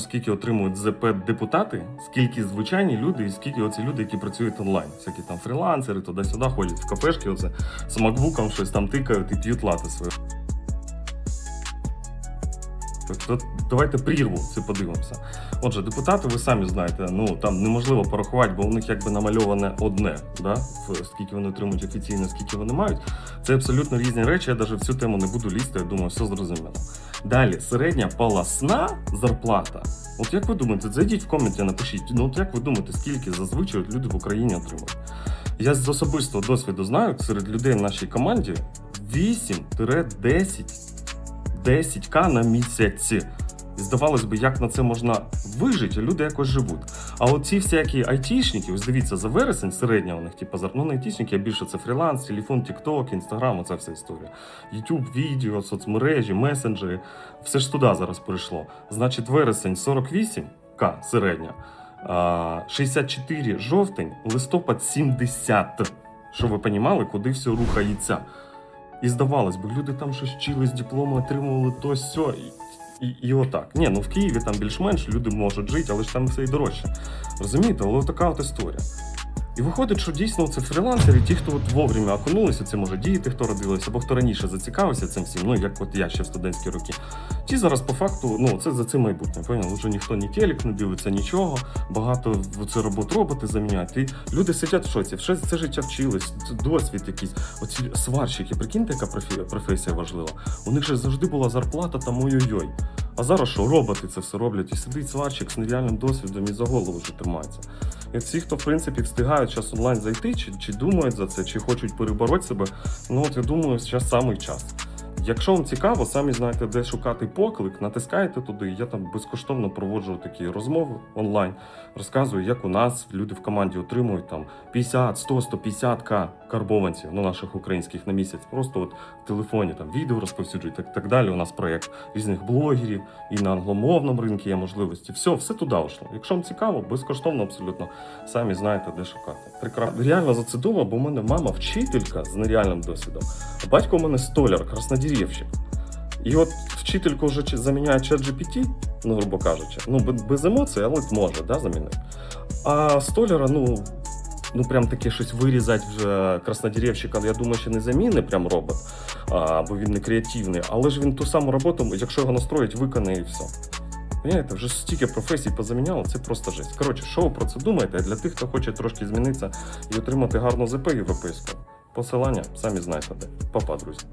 Скільки отримують ЗП депутати, скільки звичайні люди, і скільки оці люди, які працюють онлайн. Всякі там фрілансери, туди-сюди ходять в кафешки, оце з макбуком щось там тикають і п'ють лати свої. То давайте прірву це подивимося. Отже, депутати, ви самі знаєте, ну там неможливо порахувати, бо у них якби намальоване одне, да? скільки вони отримують офіційно, скільки вони мають. Це абсолютно різні речі. Я навіть в цю тему не буду лізти. Я думаю, все зрозуміло. Далі, середня полосна зарплата. От як ви думаєте, зайдіть в коменті, напишіть. Ну от як ви думаєте, скільки зазвичай люди в Україні отримують? Я з особистого досвіду знаю, серед людей в нашій команді 8-10 10к на місяці. І здавалось би, як на це можна вижити, люди якось живуть. А от ці всякі айтішники, ось дивіться, за вересень середня у них, типу, ну не айтішники, а більше це фріланс, телефон, тікток, інстаграм, оця вся історія. Ютуб, відео, соцмережі, месенджери, все ж туди зараз прийшло. Значить, вересень 48к середня, 64 жовтень, листопад 70. Щоб ви розуміли, куди все рухається. І здавалось би, люди там щось вчились, дипломи отримували то сьо. І, і, і отак. Ні, ну в Києві там більш-менш люди можуть жити, але ж там все і дорожче. Розумієте, але така от історія. І виходить, що дійсно це фрілансери, ті, хто от вовремя окунулися, це може діти, хто родилися, або хто раніше зацікавився цим всім, ну як от я ще в студентські роки. Ті зараз по факту, ну це за це майбутнє. Поняли? Вже ніхто ні телек не дивиться, нічого. Багато це робот роботи заміняють. І люди сидять в шоці, все це життя вчились, досвід якийсь. Оці сварщики, прикиньте, яка професія важлива. У них же завжди була зарплата там ой-ой-ой. А зараз що, роботи це все роблять, і сидить сварщик з нереальним досвідом і за голову вже тримається. І всі, хто в принципі встигають зараз онлайн зайти, чи, чи думають за це, чи хочуть перебороти себе, ну от я думаю, зараз самий час. Якщо вам цікаво, самі знаєте, де шукати поклик, натискаєте туди. Я там безкоштовно проводжу такі розмови онлайн, розказую, як у нас люди в команді отримують там 50, 100, 150 к карбованців ну, наших українських на місяць. Просто от в телефоні там відео розповсюджують, так, так далі. У нас проєкт різних блогерів і на англомовному ринку є можливості. Все, все туди йшло. Якщо вам цікаво, безкоштовно абсолютно самі знаєте, де шукати. Прекрасно. Реально за це думав, бо в мене мама вчителька з нереальним досвідом. Батько у мене столяр, краснодірівщик. І от вчительку вже заміняє чат GPT, ну, грубо кажучи, ну, без емоцій, але може да, замінити. А столяра, ну, ну прям таке щось вирізати вже краснодірівщика, я думаю, ще не заміни прям робот, а, бо він не креативний, але ж він ту саму роботу, якщо його настроїть, виконає і все. Понимаєте, вже стільки професій позаміняло, це просто жесть. Коротше, що ви про це думаєте? Для тих, хто хоче трошки змінитися і отримати гарну ЗП європейську, посилання самі знаєте де. Папа, друзі.